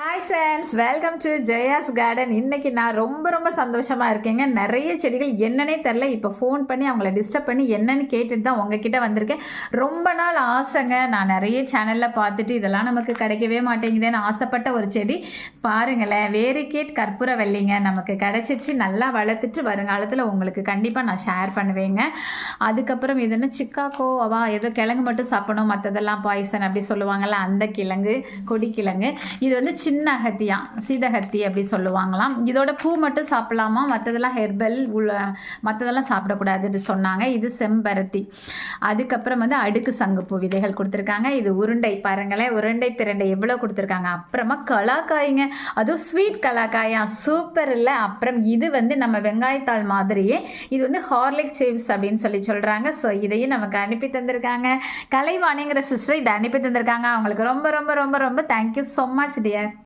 Hi friends welcome to Jaya's garden இன்றைக்கி நான் ரொம்ப ரொம்ப சந்தோஷமாக இருக்கேங்க. நிறைய செடிகள் என்னன்னே தெரில இப்போ ஃபோன் பண்ணி அவங்கள டிஸ்டர்ப் பண்ணி என்னன்னு கேட்டுட்டு தான் உங்ககிட்ட வந்திருக்கேன். ரொம்ப நாள் ஆசைங்க. நான் நிறைய சேனலில் பார்த்துட்டு இதெல்லாம் நமக்கு கிடைக்கவே மாட்டேங்குதுன்னு ஆசைப்பட்ட ஒரு செடி. பாருங்களேன். வேரிகேட் கற்பூர வெள்ளிங்க நமக்கு கிடைச்சிச்சு நல்லா வளர்த்துட்டு வருங்காலத்தில் உங்களுக்கு கண்டிப்பாக நான் ஷேர் பண்ணுவேங்க. அதுக்கப்புறம் இது என்ன? சிக்காக்கோ அவா ஏதோ கிழங்கு மட்டும் சாப்பிடணும். மற்றதெல்லாம் பாய்சன் அப்படி சொல்லுவாங்கள்ல அந்த கிழங்கு கொடி கிழங்கு. இது வந்து சின்ன அகத்தியா சீதகத்தி அப்படி சொல்லுவாங்களாம். இதோட பூ மட்டும் சாப்பிடலாமா? மற்றதெல்லாம் ஹெர்பல் உள்ள மற்றதெல்லாம் சாப்பிடக்கூடாதுன்னு சொன்னாங்க. இது செம்பருத்தி. அதுக்கப்புறம் வந்து அடுக்கு சங்குப்பூ விதைகள் கொடுத்துருக்காங்க. இது உருண்டை பாருங்களேன் உருண்டை பிரண்டை எவ்வளோ கொடுத்துருக்காங்க. அப்புறமா கலாக்காய்ங்க. அதுவும் ஸ்வீட் கலாக்காயா. சூப்பர் இல்லை. அப்புறம் இது வந்து நம்ம வெங்காயத்தாள் மாதிரியே இது வந்து ஹார்லிக் சேவ்ஸ் அப்படின்னு சொல்லி சொல்கிறாங்க ஸோ இதையும் நமக்கு அனுப்பி தந்திருக்காங்க. கலைவாணிங்கிற சிஸ்டர் இதை அனுப்பி தந்திருக்காங்க. அவங்களுக்கு ரொம்ப ரொம்ப ரொம்ப ரொம்ப தேங்க்யூ ஸோ மச் டியர்